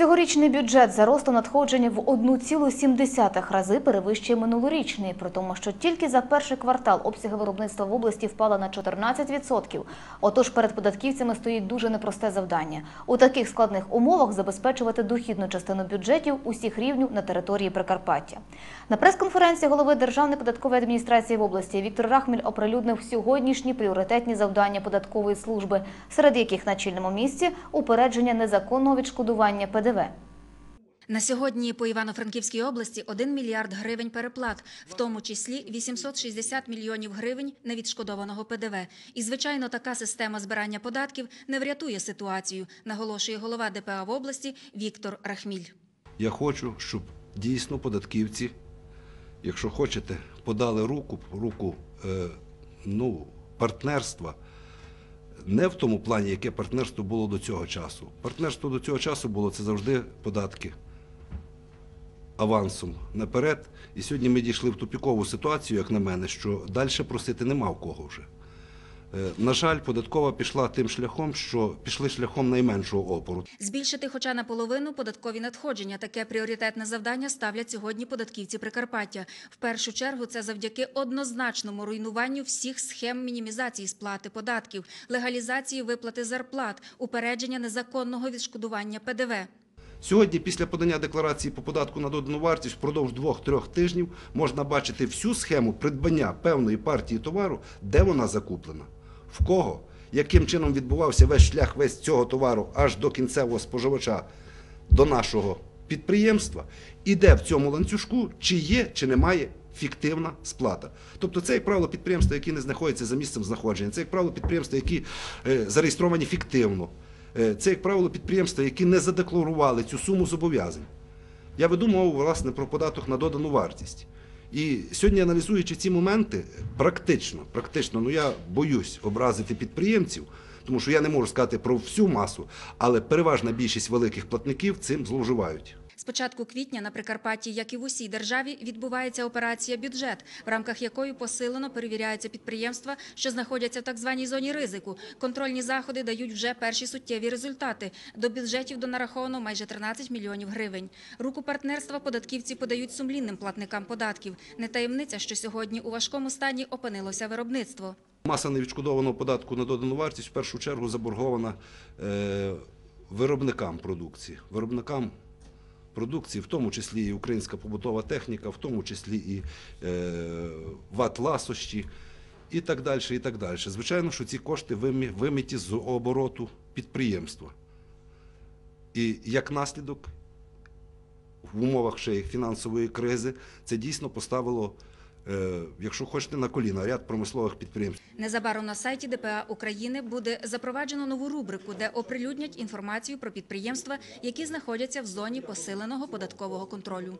Цьогорічний бюджет за ростом надходження в 1,7 рази перевищує минулорічний, при тому, що тільки за перший квартал обсяги виробництва в області впали на 14%. Отож, перед податківцями стоїть дуже непросте завдання. У таких складних умовах забезпечувати дохідну частину бюджетів усіх рівнів на території Прикарпаття. На прес-конференції голови Державної податкової адміністрації в області Віктор Рахміль оприлюднив сьогоднішні пріоритетні завдання податкової служби, серед яких на чільному місці упередження незаконного відшкодування ПДВ. На сьогодні по Івано-Франківській області 1 мільярд гривень переплат, в тому числі 860 мільйонів гривень невідшкодованого ПДВ. І, звичайно, така система збирання податків не врятує ситуацію, наголошує голова ДПА в області Віктор Рахміль. Я хочу, щоб дійсно податківці, якщо хочете, подали руку, руку е, ну, партнерства. Не в тому плані, яке партнерство було до цього часу. Партнерство до цього часу було це завжди податки авансом наперед. І сьогодні ми дійшли в тупікову ситуацію, як на мене, що далі просити нема в кого вже. Е, На жаль, податкова пішла тим шляхом, що пішли шляхом найменшого опору. Збільшити хоча наполовину податкові надходження. Таке пріоритетне завдання ставлять сьогодні податківці Прикарпаття. В першу чергу це завдяки однозначному руйнуванню всіх схем мінімізації сплати податків, легалізації виплати зарплат, упередження незаконного відшкодування ПДВ. Сьогодні, після подання декларації по податку на додану вартість, впродовж двох-трьох тижнів можна бачити всю схему придбання певної партії товару, де вона закуплена, в кого, яким чином відбувався весь шлях весь цього товару аж до кінцевого споживача, до нашого підприємства, і де в цьому ланцюжку, чи є, чи немає фіктивна сплата. Тобто це, як правило, підприємства, які не знаходяться за місцем знаходження, це, як правило, підприємства, які е, зареєстровані фіктивно. Е, Це, як правило, підприємства, які не задекларували цю суму зобов'язань. Я веду мову власне про податок на додану вартість. І сьогодні, аналізуючи ці моменти, практично, практично, ну я боюсь образити підприємців, тому що я не можу сказати про всю масу, але переважна більшість великих платників цим зловживають. З початку квітня на Прикарпатті, як і в усій державі, відбувається операція бюджет, в рамках якої посилено перевіряються підприємства, що знаходяться в так званій зоні ризику. Контрольні заходи дають вже перші суттєві результати. До бюджетів донараховано майже 13 мільйонів гривень. Руку партнерства податківці подають сумлінним платникам податків. Не таємниця, що сьогодні у важкому стані опинилося виробництво. Маса невідшкодованого податку на додану вартість в першу чергу заборгована е, виробникам продукції. Виробникам продукції, в тому числі і українська побутова техніка, в тому числі і е, ват-ласощі і так далі. і так далі. Звичайно, що ці кошти вимі- вимиті з обороту підприємства. І як наслідок, в умовах ще фінансової кризи, це дійсно поставило, якщо хочете, на коліна ряд промислових підприємств. Незабаром на сайті ДПА України буде запроваджено нову рубрику, де оприлюднять інформацію про підприємства, які знаходяться в зоні посиленого податкового контролю.